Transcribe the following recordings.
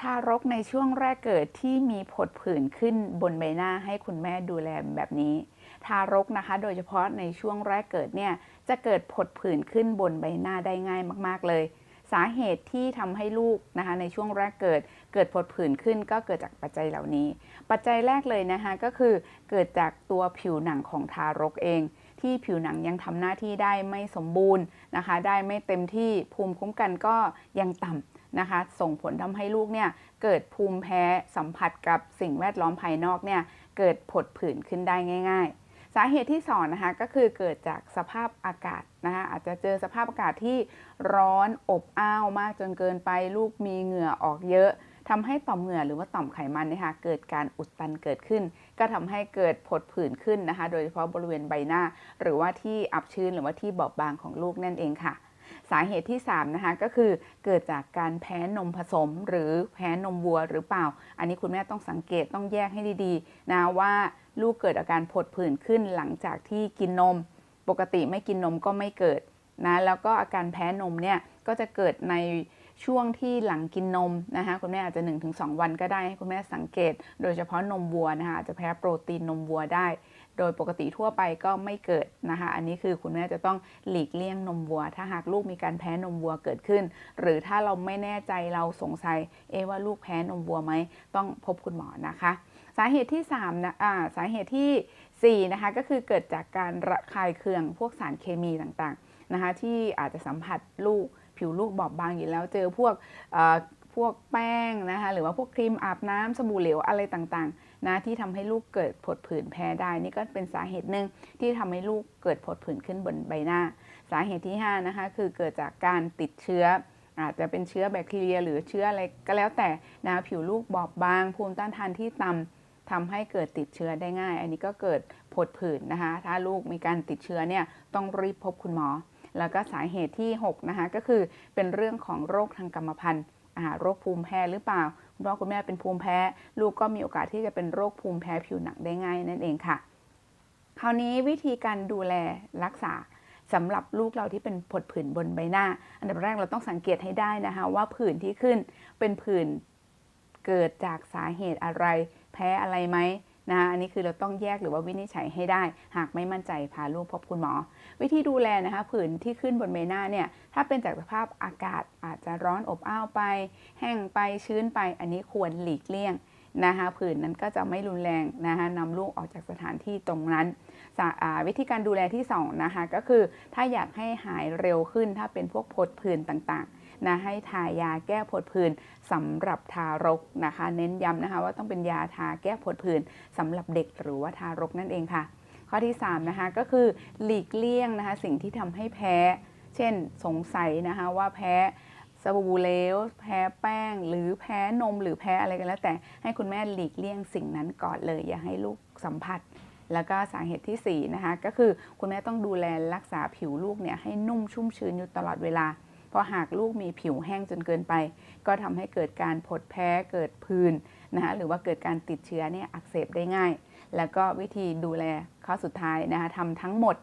ทารกในช่วงแรกเกิดที่มีผดผื่นขึ้นบนใบหน้าให้คุณแม่ดูแลแบบนี้ ทารกนะคะ โดยเฉพาะในช่วงแรกเกิดเนี่ยจะเกิดผดผื่นขึ้นบนใบหน้าได้ง่ายมาก ๆ เลย สาเหตุที่ทำให้ลูกนะคะ ในช่วงแรกเกิด เกิดผดผื่นขึ้นก็เกิดจากปัจจัยเหล่านี้ ปัจจัยแรกเลยนะคะก็คือเกิดจากตัวผิวหนังของทารกเองที่ผิวหนังยังทำหน้าที่ได้ไม่สมบูรณ์นะคะ ได้ไม่เต็มที่ภูมิคุ้มกันก็ยังต่ำ นะคะ ส่งผลทำให้ลูกเนี่ยเกิดภูมิแพ้สัมผัสกับสิ่งแวดล้อมภายนอกเนี่ยเกิดผดผื่นขึ้นได้ง่าย ๆ สาเหตุที่สองนะคะก็คือเกิดจากสภาพอากาศนะคะอาจจะเจอสภาพอากาศที่ร้อนอบอ้าวมากจนเกินไปลูกมีเหงื่อออกเยอะทำให้ต่อมเหงื่อหรือว่าต่อมไขมันนี่ยค่ะเกิดการอุดตันเกิดขึ้น ก็ทำให้เกิดผดผื่นขึ้นนะคะ โดยเฉพาะบริเวณใบหน้า หรือว่าที่อับชื้นหรือว่าที่บอบบางของลูกนั่นเองค่ะ สาเหตุที่ 3 นะคะ ก็คือเกิดจากการแพ้นมผสม หรือแพ้นมวัวหรือเปล่า อันนี้คุณแม่ต้องสังเกตต้องแยกให้ดีๆนะว่าลูกเกิดอาการผดผื่นขึ้นหลังจากที่กินนม ปกติไม่กินนมก็ไม่เกิดนะแล้วก็อาการแพ้นมเนี่ยก็จะเกิดใน ช่วงที่หลังกินนมนะคะคุณแม่อาจจะ 1-2 วันก็ได้ให้คุณแม่สังเกต โดยเฉพาะนมวัวนะคะอาจจะแพ้โปรตีนนมวัวได้ โดยปกติทั่วไปก็ไม่เกิดนะคะอันนี้คือคุณแม่จะต้องหลีกเลี่ยงนมวัว ถ้าหากลูกมีการแพ้นมวัวเกิดขึ้น หรือถ้าเราไม่แน่ใจเราสงสัยเอว่าลูกแพ้นมวัวไหมต้องพบคุณหมอนะคะ สาเหตุที่3นะอ่าสาเหตุที่4นะคะก็คือเกิดจากการระคายเคืองพวกสารเคมีต่างๆ นะคะที่อาจจะสัมผัสลูกผิวลูกบอบบางอยู่แล้วเจอพวกพวกแป้งนะคะหรือว่าพวกครีมอาบน้ำสบู่เหลวอะไรต่างๆนะที่ทำให้ลูกเกิดผดผื่นแพ้ได้นี่ก็เป็นสาเหตุหนึ่งที่ทำให้ลูกเกิดผดผื่นขึ้นบนใบหน้า สาเหตุที่5นะคะคือเกิดจากการติดเชื้ออาจจะเป็นเชื้อแบคทีเรีย หรือเชื้ออะไรก็แล้วแต่นะผิวลูกบอบบาง ภูมิต้านทานที่ต่ำทำให้เกิดติดเชื้อได้ง่าย อันนี้ก็เกิดผดผื่นนะคะ ถ้าลูกมีการติดเชื้อเนี่ยต้องรีบพบคุณหมอ แล้วก็สาเหตุที่ 6 นะคะ ก็คือเป็นเรื่องของโรคทางกรรมพันธุ์โรคภูมิแพ้หรือเปล่า คุณพ่อคุณแม่เป็นภูมิแพ้ ลูกก็มีโอกาสที่จะเป็นโรคภูมิแพ้ผิวหนังได้ง่ายนั่นเองค่ะ คราวนี้วิธีการดูแลรักษาสำหรับลูกเราที่เป็นผดผื่นบนใบหน้า อันดับแรกเราต้องสังเกตให้ได้นะคะ ว่าผื่นที่ขึ้นเป็นผื่นเกิดจากสาเหตุอะไร แพ้อะไรไหม นะอันนี้คือเราต้องแยกหรือว่าวินิจฉัยให้ได้ หากไม่มั่นใจพาลูกพบคุณหมอ วิธีดูแลนะคะผื่นที่ขึ้นบนใบหน้าเนี่ยถ้าเป็นจากสภาพอากาศอาจจะร้อนอบอ้าวไป แห้งไปชื้นไป อันนี้ควรหลีกเลี่ยงนะคะผื่นนั้นก็จะไม่รุนแรงนะคะนำลูกออกจากสถานที่ตรงนั้น วิธีการดูแลที่2นะคะก็คือถ้าอยากให้หายเร็วขึ้นถ้าเป็นพวกผดผื่นต่างๆ นะให้ทายาแก้ผดผื่นสำหรับทารกนะคะ เน้นย้ำนะคะว่าต้องเป็นยาทาแก้ผดผื่นสำหรับเด็กหรือว่าทารกนั่นเองค่ะ ข้อที่3นะคะก็คือหลีกเลี่ยงนะคะสิ่งที่ทำให้แพ้ เช่นสงสัยนะคะว่าแพ้สบู่เลวแพ้แป้ง หรือแพ้นมหรือแพ้อะไรกันแล้ว แต่ให้คุณแม่หลีกเลี่ยงสิ่งนั้นก่อนเลย อย่าให้ลูกสัมผัส แล้วก็สาเหตุที่4นะคะก็คือคุณแม่ต้องดูแลรักษาผิวลูกเนี่ยให้นุ่มชุ่มชื้นอยู่ตลอดเวลา เพราะหากลูกมีผิวแห้งจนเกินไป ก็ทำให้เกิดการผดแพ้เกิดพื้นนะคะหรือว่าเกิดการติดเชื้อเนี่ยอักเสบได้ง่าย แล้วก็วิธีดูแลข้อสุดท้ายนะคะทำทั้งหมด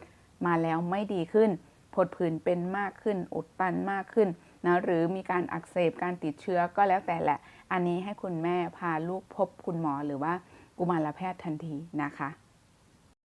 มาแล้วไม่ดีขึ้นผดผื่นเป็นมากขึ้นอุดตันมากขึ้นนะหรือมีการอักเสบการติดเชื้อก็แล้วแต่แหละ อันนี้ให้คุณแม่พาลูกพบคุณหมอหรือว่ากุมารแพทย์ทันทีนะคะ